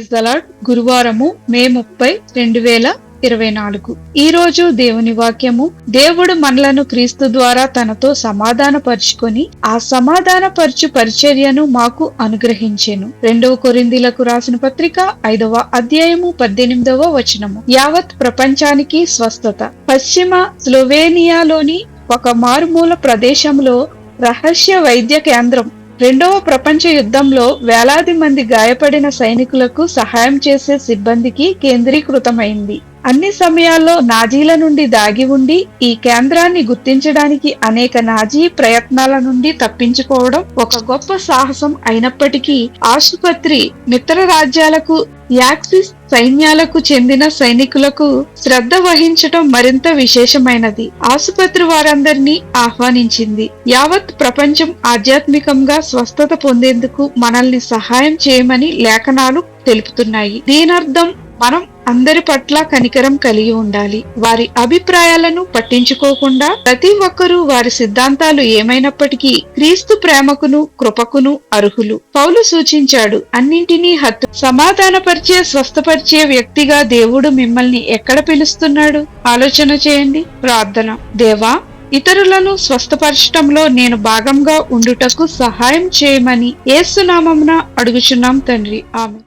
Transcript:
Praise the Lord గురువారము మే ముప్పై రెండు వేల ఇరవై నాలుగు. ఈ రోజు దేవుని వాక్యము దేవుడు మనలను క్రీస్తు ద్వారా తనతో సమాధాన పరుచుకొని ఆ సమాధాన పరచు పరిచర్యను మాకు అనుగ్రహించెను. రెండవ కొరిందీలకు రాసిన పత్రిక ఐదవ అధ్యాయము పద్దెనిమిదవ వచనము. యావత్ ప్రపంచానికి స్వస్థత. పశ్చిమ స్లోవేనియాలోని ఒక మారుమూల ప్రదేశంలో రహస్య వైద్య కేంద్రం రెండవ ప్రపంచ యుద్ధంలో వేలాది మంది గాయపడిన సైనికులకు సహాయం చేసే సిబ్బందికి కేంద్రీకృతమైంది. అన్ని సమయాల్లో నాజీల నుండి దాగి ఉండి ఈ కేంద్రాన్ని గుర్తించడానికి అనేక నాజీ ప్రయత్నాల నుండి తప్పించుకోవడం ఒక గొప్ప సాహసం అయినప్పటికీ ఆసుపత్రి మిత్ర రాజ్యాలకు యాక్సిస్ సైన్యాలకు చెందిన సైనికులకు శ్రద్ధ వహించటం మరింత విశేషమైనది. ఆసుపత్రి వారందరినీ ఆహ్వానించింది. యావత్ ప్రపంచం ఆధ్యాత్మికంగా స్వస్థత పొందేందుకు మనల్ని సహాయం చేయమని లేఖనాలు తెలుపుతున్నాయి. దీనర్థం మనం అందరి పట్ల కనికరం కలిగి ఉండాలి. వారి అభిప్రాయాలను పట్టించుకోకుండా ప్రతి ఒక్కరూ వారి సిద్ధాంతాలు ఏమైనప్పటికీ క్రీస్తు ప్రేమకును కృపకును అర్హులు. పౌలు సూచించాడు అన్నింటినీ హత్తు సమాధానపరిచే స్వస్థపరిచే వ్యక్తిగా దేవుడు మిమ్మల్ని ఎక్కడ పిలుస్తున్నాడు? ఆలోచన చేయండి ప్రార్థన. దేవా ఇతరులను స్వస్థపరచటంలో నేను భాగంగా ఉండుటకు సహాయం చేయమని ఏసునామమున అడుగుచున్నాం తండ్రి. ఆమె